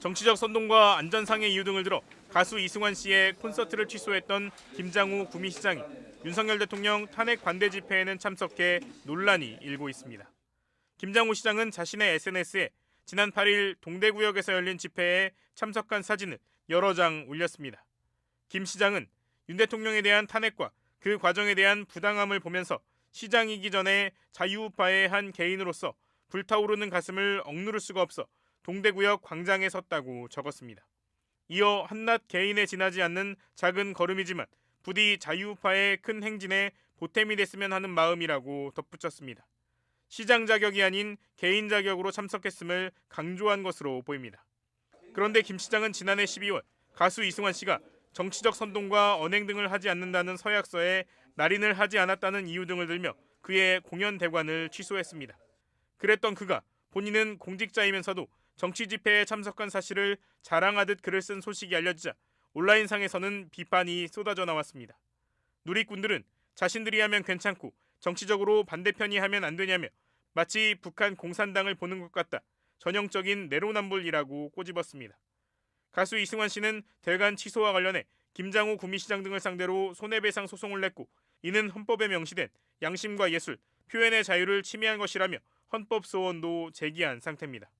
정치적 선동과 안전상의 이유 등을 들어 가수 이승환 씨의 콘서트를 취소했던 김장우 구미시장이 윤석열 대통령 탄핵 반대 집회에는 참석해 논란이 일고 있습니다. 김장우 시장은 자신의 SNS에 지난 8일 동대구역에서 열린 집회에 참석한 사진을 여러 장 올렸습니다. 김 시장은 윤 대통령에 대한 탄핵과 그 과정에 대한 부당함을 보면서 시장이기 전에 자유우파의 한 개인으로서 불타오르는 가슴을 억누를 수가 없어 동대구역 광장에 섰다고 적었습니다. 이어 한낱 개인에 지나지 않는 작은 걸음이지만 부디 자유우파의 큰 행진에 보탬이 됐으면 하는 마음이라고 덧붙였습니다. 시장 자격이 아닌 개인 자격으로 참석했음을 강조한 것으로 보입니다. 그런데 김 시장은 지난해 12월 가수 이승환 씨가 정치적 선동과 언행 등을 하지 않는다는 서약서에 날인을 하지 않았다는 이유 등을 들며 그의 공연 대관을 취소했습니다. 그랬던 그가 본인은 공직자이면서도 정치 집회에 참석한 사실을 자랑하듯 글을 쓴 소식이 알려지자 온라인상에서는 비판이 쏟아져 나왔습니다. 누리꾼들은 자신들이 하면 괜찮고 정치적으로 반대편이 하면 안 되냐며 마치 북한 공산당을 보는 것 같다. 전형적인 내로남불이라고 꼬집었습니다. 가수 이승환 씨는 대관 취소와 관련해 김장호 구미시장 등을 상대로 손해배상 소송을 냈고 이는 헌법에 명시된 양심과 예술, 표현의 자유를 침해한 것이라며 헌법 소원도 제기한 상태입니다.